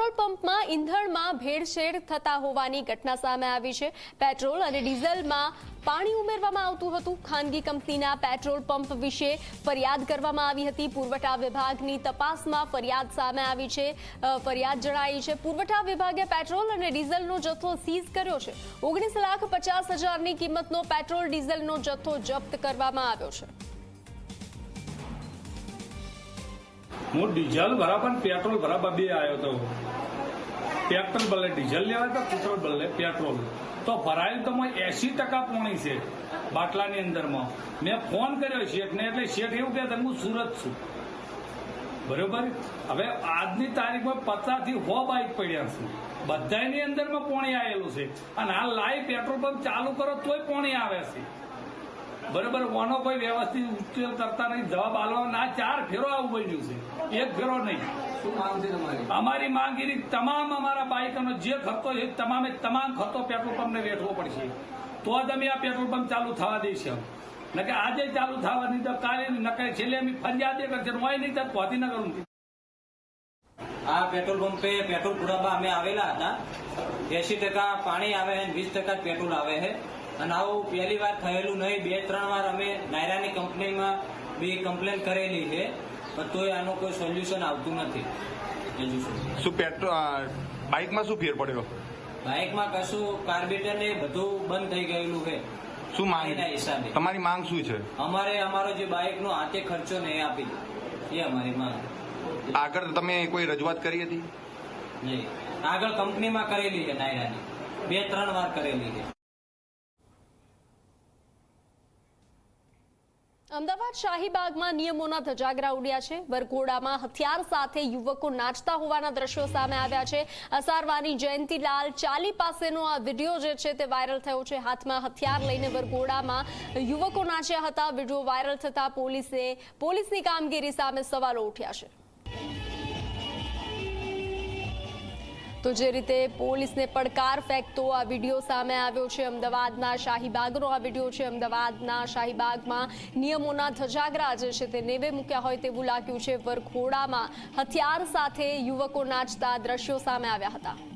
Petrol પંપમાં ઈંધણમાં ભેળસેળ થતા હોવાની ઘટના સામે આવી છે. પેટ્રોલ અને ડીઝલમાં પાણી ઉમેરવામાં આવતું હતું. ખાનગી કંપનીના પેટ્રોલ પંપ વિશે ફરિયાદ કરવામાં આવી હતી. પુરવઠા વિભાગની તપાસમાં ફરિયાદ સામે આવી છે. ફરિયાદ જણાઈ છે. પુરવઠા વિભાગે પેટ્રોલ અને ડીઝલનો જથ્થો સીઝ કર્યો છે. ઓગણીસ લાખ પચાસ હજારની કિંમતનો પેટ્રોલ ડીઝલનો જથ્થો જપ્ત કરવામાં આવ્યો છે. હું ડીઝલ બરાબર પેટ્રોલ બરાબર બે આવ્યો હતો પેટ્રોલ બદલે ડીઝલ લેવાય તો પેટ્રોલ બદલે પેટ્રોલ. તો ભરાયેલ તો એસી ટકા પોણી છે બાટલાની અંદરમાં. મેં ફોન કર્યો શેઠને, એટલે શેઠ એવું કહેતા હું સુરત છું. બરોબર? હવે આજની તારીખમાં પચાસથી હો બાઇક પડ્યા છે. બધાની અંદરમાં પોણી આવેલું છે. અને આ લાઈવ પેટ્રોલ પંપ ચાલુ કરો, તોય પોણી આવે છે. બરોબર ઓનો કોઈ વ્યવસ્થિત ઉકેલ કરતા નહીં. જવાબ આલવા ના ચાર ફેરો આવું બન્યું છે. એક ફેરો નહીં. શું માંગ છે તમારી? અમારી માંગીની તમામ અમારા બાઇકનો જે ખર્ચો છે તમામે તમામ ખર્ચો પેટ્રોલ પંપને વેઠવો પડશે. તો જ અમે આ પેટ્રોલ પંપ ચાલુ થવા દઈશું. નકે આજે ચાલુ થવાની તો કાલે નકે છેલ્લે અમે ફરિયાદ કરશે હોય નહીં તો પહોંચી ન કરું આ પેટ્રોલ પંપે પેટ્રોલ પુરાવા અમે આવેલા હતા. એસી ટકા પાણી આવે વીસ ટકા જ પેટ્રોલ આવે છે. અને આવું પહેલી વાર થયેલું નહીં. બે ત્રણ વાર અમે નાયરાની કંપનીમાં બી કમ્પ્લેન કરેલી છે પણ તોય આનું કોઈ સોલ્યુશન આવતું નથી. શું પેટ્રોલ બાઇકમાં શું ફેર પડ્યો? બાઇકમાં કશું કાર્બેટર ને બધું બંધ થઈ ગયેલું છે. શું માંગ? હિસાબે. તમારી માંગ શું છે? અમારે અમારો જે બાઇકનો હાથે ખર્ચો ને એ આપી એ અમારી માંગ આગળ તમે કોઈ રજૂઆત કરી હતી? નહીં. આગળ કંપનીમાં કરેલી છે નાયરાની. બે ત્રણ વાર કરેલી છે. અમદાવાદ શાહીબાગમાં નિયમોના ધજાગરા ઉડ્યા છે. વરઘોડામાં હથિયાર સાથે યુવકો નાચતા હોવાના દ્રશ્યો સામે આવ્યા છે. અસારવાની જયંતીલાલ ચાલી પાસેનો આ વીડિયો જે છે તે વાયરલ થયો છે. હાથમાં હથિયાર લઈને વરઘોડામાં યુવકો નાચ્યા હતા. વીડિયો વાયરલ થતા પોલીસે પોલીસની કામગીરી સામે સવાલો ઉઠ્યા છે. તો જે રીતે પોલીસને પડકાર ફેંકતો આ વીડિયો સામે આવ્યો છે, અમદાવાદના શાહીબાગનો આ વીડિયો છે, અમદાવાદના શાહીબાગમાં નિયમોના ધજાગરા જે છે તે નેવે મૂક્યા હોય તેવું લાગ્યું છે. વરખોડામાં હથિયાર સાથે યુવકો નાચતા દ્રશ્યો સામે આવ્યા હતા.